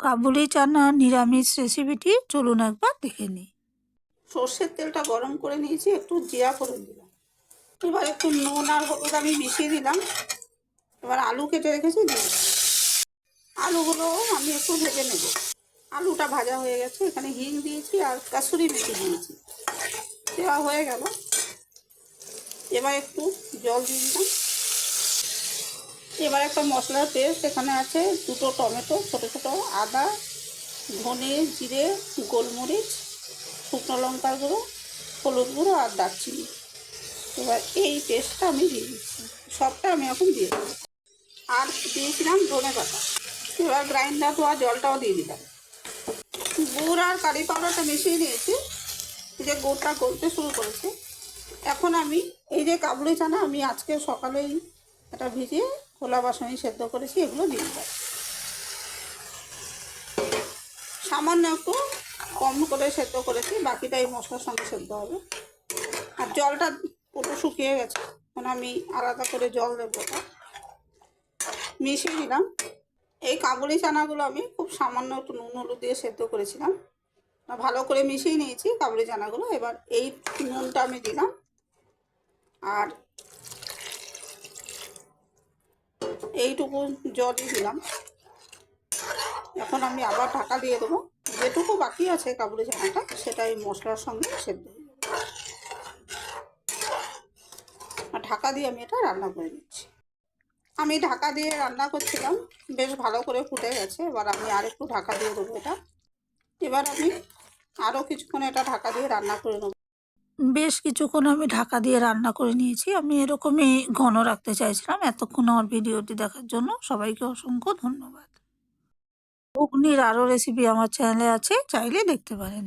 কাবুলি চানা, নিরামিষ রেসিপিটি চলুন একবার দেখে নিই। সর্ষের তেলটা গরম করে নিয়েছি, একটু জিরা ফোড়ন দিলাম। এবার একটু নুন আর হলুদ আমি মিশিয়ে দিলাম। এবার আলু কেটে রেখেছি আলুগুলো আমি একটু ভেজে নেব। আলুটা ভাজা হয়ে গেছে, এখানে হিং দিয়েছি আর কাসুরি মেথি দিয়েছি। দেওয়া হয়ে গেল। এবার একটু জল দিয়ে দিলাম। এবার একটা মশলার পেস্ট, এখানে আছে দুটো টমেটো, ছোটো ছোটো, আদা, ধনে জিরে, গোলমরিচ, শুকনো লঙ্কার গুঁড়ো, হলুদ গুঁড়ো আর দারচিনি। এবার এই পেস্টটা আমি দিয়ে দিচ্ছি। সবটা আমি এখন দিয়ে আর দিয়েছিলাম ধনে পাতা। এবার গ্রাইন্ডার ধোয়া জলটাও দিয়ে দিলাম। গুড় আর কারি পাউডারটা মিশিয়ে দিয়েছি এই যে গুড়টা গলতে শুরু করেছে। এখন আমি এই যে কাবুলি চানা, আমি আজকে সকালেই এটা ভিজিয়ে খোলা বাসনে সেদ্ধ করেছি, এগুলো দিয়ে দিলাম। সামান্য একটু কম করে সেদ্ধ করেছি, বাকিটা এই মশলার সঙ্গে সেদ্ধ হবে। আর জলটা পুরো শুকিয়ে গেছে এখন আমি আলাদা করে জল দেবো মিশিয়ে দিলাম। এই কাবুলি চানাগুলো আমি খুব সামান্য একটু নুন হলুদ দিয়ে সেদ্ধ করেছিলাম। ভালো করে মিশিয়ে নিয়েছি কাবুলি চানাগুলো। এবার এই নুনটা আমি দিলাম। আর এইটুকু জলই দিলাম। এখন আমি আবার ঢাকা দিয়ে দেবো। যেটুকু বাকি আছে কাবুলি চানাটা সেটা এই মশলার সঙ্গে সেদ্ধ আর ঢাকা দিয়ে আমি এটা রান্না করে নিচ্ছি। আমি ঢাকা দিয়ে রান্না করছিলাম, বেশ ভালো করে ফুটে গেছে। এবার আমি আর একটু ঢাকা দিয়ে দেবো এটা। এবার আমি আরও কিছুক্ষণ এটা ঢাকা দিয়ে রান্না করে নেব। বেশ কিছুক্ষণ আমি ঢাকা দিয়ে রান্না করে নিয়েছি। আমি এরকমই ঘন রাখতে চাইছিলাম। এতক্ষণ আমার ভিডিওটি দেখার জন্য সবাইকে অসংখ্য ধন্যবাদ। অগ্নির আরও রেসিপি আমার চ্যানেলে আছে, চাইলে দেখতে পারেন।